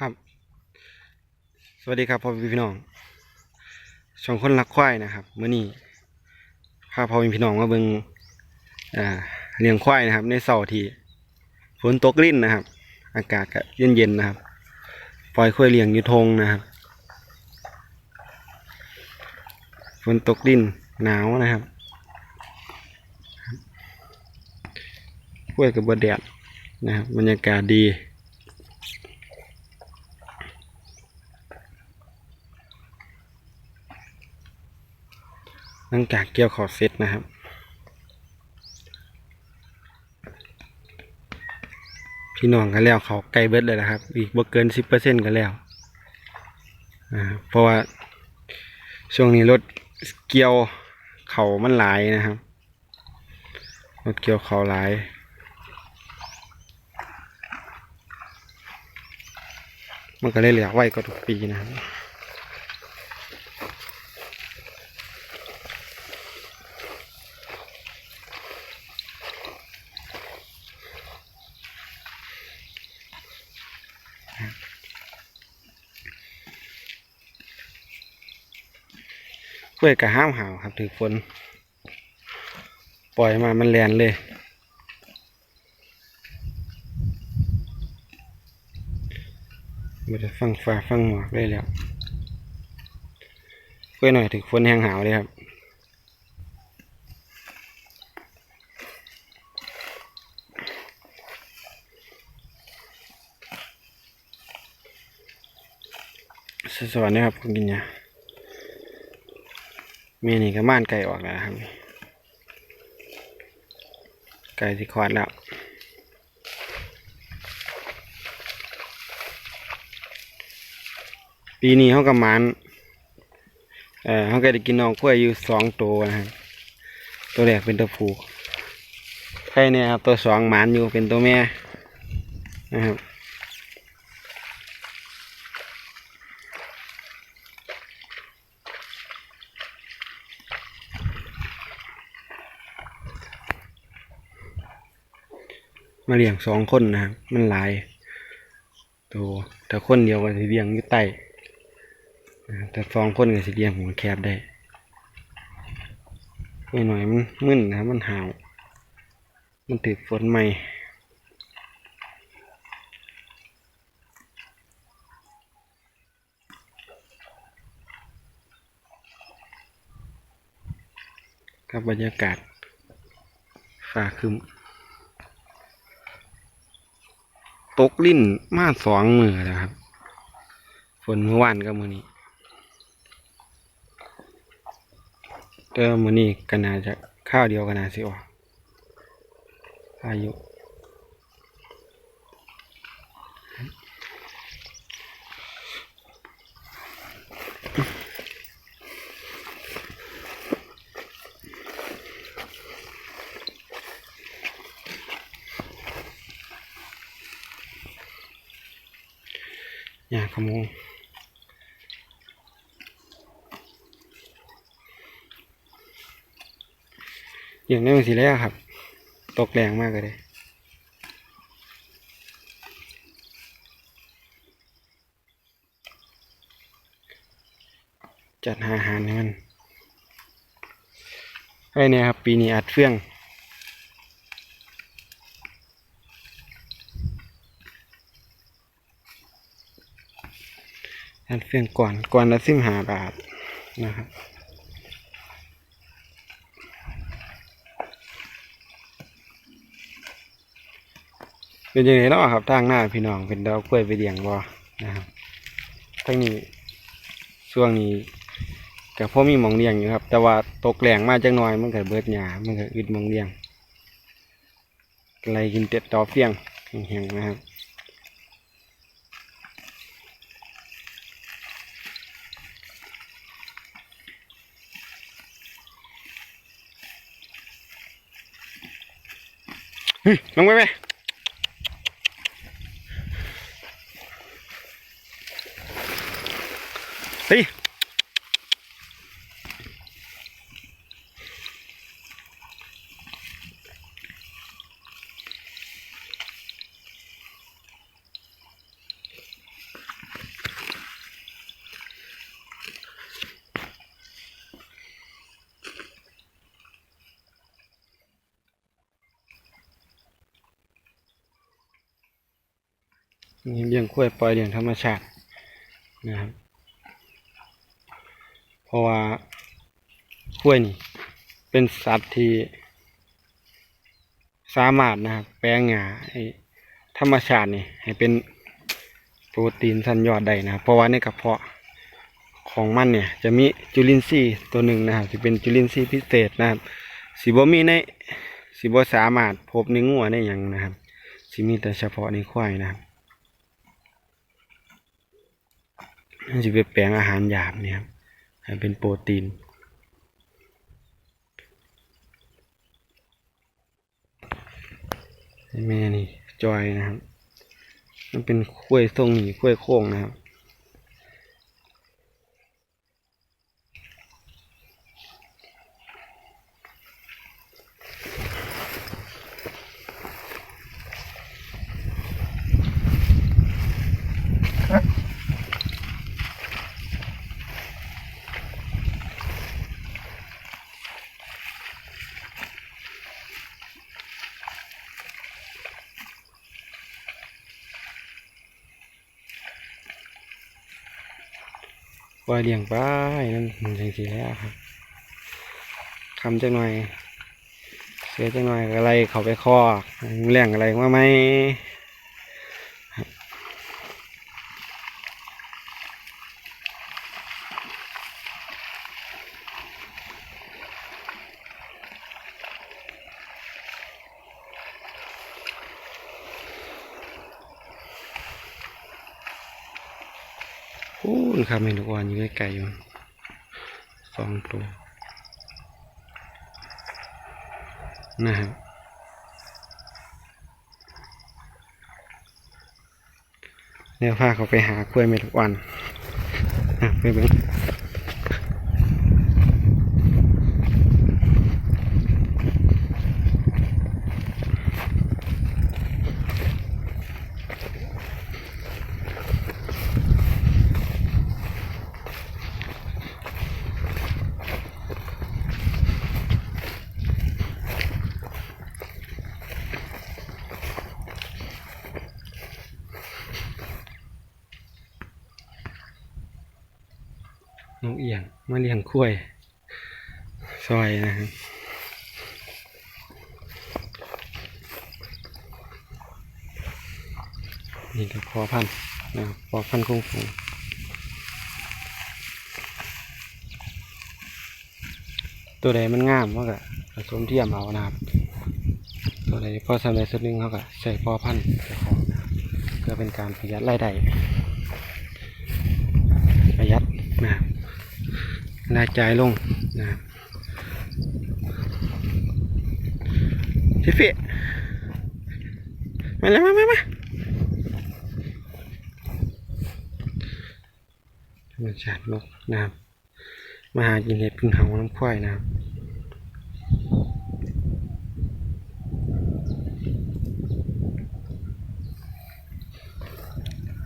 ครับ สวัสดีครับพ่อพี่พี่น้องช่องคนรักควายนะครับเมื่อนี้พาพ่อพี่พี่น้องมาเบิ่งอ่าเลี้ยงควายนะครับ ในเสาร์ที่ฝนตกลิ่นนะครับ อากาศก็เย็นๆนะครับ ปล่อยควายเลี้ยงอยู่ทงนะครับฝนตกลิ่นหนาวนะครับควายกับบดแดดนะครับบรรยากาศดี ลังจากเกี่ยวขอเสร็จนะครับ พี่น้องกันแล้วเขาไกลเบิดเลยนะครับ อีกบ่เกินสิบเปอร์เซ็นต์กันแล้วเพราะว่าช่วงนี้รถเกี่ยวเขามันหลายนะครับรถเกี่ยวเขาหลายมันก็เลยเหลือไว้ก็ทุกปีนะครับ ล้วยกระห้ามหาวครับถึงฝน ปล่อยมามันแลนเลย มันจะฟังฟ้าฟังหมอกได้แล้วกล้วยหน่อยถึงฝนแห้งหาวเลยครับสวัสดีครับคุณกินยา เมนี่ก็ม่านไก่ออกแล้วครับไก่สิคลอดแล้วปีนี้เขากับมันเอ่อเขาก็ได้กินน้องกล้วยอยู่สองตัวนะครับตัวแรกเป็นตัวผู้ใครเนี่ยครับตัวสองหมันอยู่เป็นตัวแม่นะครับ มาเลี้ยงสองคนนะครับมันหลายตัวแต่คนเดียวก็สิเลี้ยงอยู่ใต้แต่สองคนก็สิเลี้ยงหัวแคบได้ไม่หน่อยมันมึนนะครับมันหาว มันถือฝนใหม่กับบรรยากาศฟ้าครึม ตกลิ้นมาสองมือแล้วครับ ฝนเมื่อวานกับมือนี้แต่ว่ามือนี้ก็น่าจะข้าวเดียวก็น่าสิออกอายุ ยาขโมยอย่างนี้มันสิแล้วครับ ตกแรงมากเลยจัดหาอาหารให้มันไอ้เนี่ยครับ ปีนี้อัดเฟื่อง อัดเฟื่องก่อนก่อนละสิบห้าบาทนะครับเป็นยังไงเนาะครับทางหน้าพี่น้องเป็นดาวกล้วยไปเดียงบ่นะครับทั้งนี้ช่วงนี้กับพ่อมีมองเลี้ยงอยู่ครับ แต่ว่าตกแรงมากจังหน้อยมันเก็เบิดหญ้ามันเก็อึดมองเลี้ยงไรกินเต็ดตอเฟียงแห้งๆนะครับ เฮ้ยลงไปไหม เฮ้ย นี่ เลี้ยงกล้วยปล่อยเลี้ยงธรรมชาตินะครับ เพราะว่ากล้วยนี่เป็นสัตว์ที่สามารถนะครับแปลงหญ้าธรรมชาตินี่ให้เป็นโปรตีนสันยอดได้นะเพราะว่าในกระเพาะของมันเนี่ยจะมีจุลินทรีย์ตัวหนึ่งนะครับที่เป็นจุลินทรีย์พิเศษนะครับสิบมีในสิบสามารถพบในงัวในอย่างนะครับสิมีแต่เฉพาะในควายนะครับ มันจะไปแปลงอาหารหยาบเนี่ยครับให้เป็นโปรตีน แม่นี่จอยนะครับ มันเป็นขั้วยทรงหนีขั้วโค้งนะครับ ปล่อยเลี้ยงไปนั่นมันจังสีแล้วครับคำจังหน่อยเสียจังหน่อยอะไรเขาไปคอกเลี้ยงอะไรมาไหม อู้นครับเมนูอ่อนอยู่ใกล้ๆอยู่สองตัวนะครับเดี๋ยวพาเขาไปหากล้วยเม็ดทุกวันอะไปเบิ่ง น้องเอียงมาเลี้ยงกล้วยซอยนะครับนี่คือพอพันนะครับพอพันคงฟูงตัวใดมันงามเขาก็ผสมเทียมเอานะครับตัวใดพอสำเร็จสักนึงเขาก็ใส่พอพันธุ์เจ้าของนะครับเพื่อเป็นการประหยัดรายได้ประหยัดนะครับ รายจ่ายลงนะครับพี่ฟิมาแล้วมามามาธรรมชาตินกนะครับมาหากินเห็ดพึ่งเห่าน้ำควายนะครับ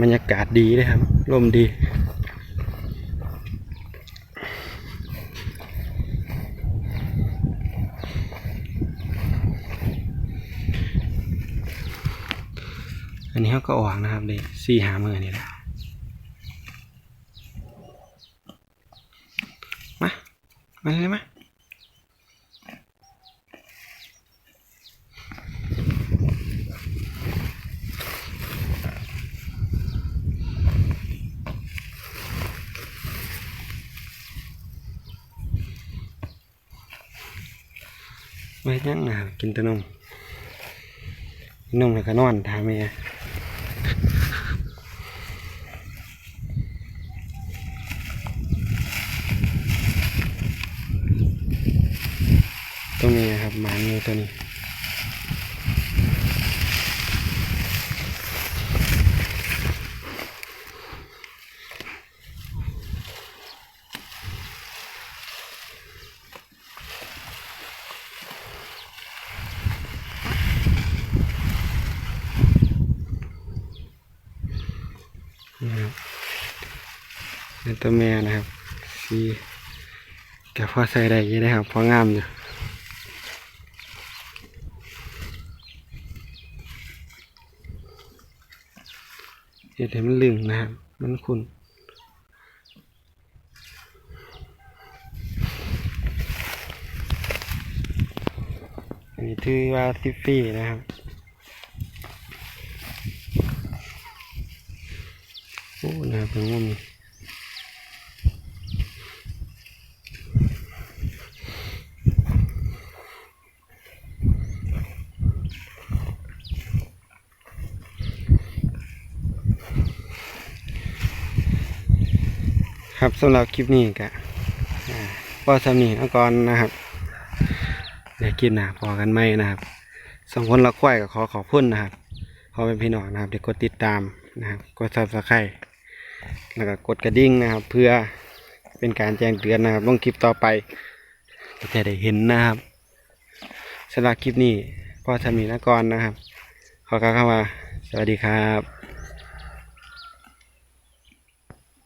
บรรยากาศดีเลยครับลมดี นนี้เขาก็ออกนะครับเลยสี่หามือนี่แหละมา มาเลยมาไม่ยังนะกินตะนมกินนมแล้วก็นอนทาแม่ตัวนี้นะครับ หมาเงี้ตัวนี้นะครับเป็นตัวแม่นะครับสีแต่พอใส่ได้อยี่นะครับพองามอยู่ เห็ดให้มันลึงนะครับ มันคุณอันนี้ถือว่าซิฟฟี่นะครับ โอ้นะครับเป็นงม ครับสำหรับคลิปนี้ก็อ่าพอสำนีอาก่อนนะครับเดี๋ยวคลิปหน้าพอกันไหมนะครับสองคนละควายก็ขอขอบคุณนะครับพอเป็นพี่น้องนะครับเดี๋ยวกดติดตามนะครับกดซับสไครต์แล้วก็กดกระดิ่งนะครับ เพื่อเป็นการแจ้งเตือนนะครับลงคลิปต่อไปก็จะได้เห็นนะครับสำหรับคลิปนี้พ่อสามีนกรนะครับ ขอกล่าวคำว่า สวัสดีครับ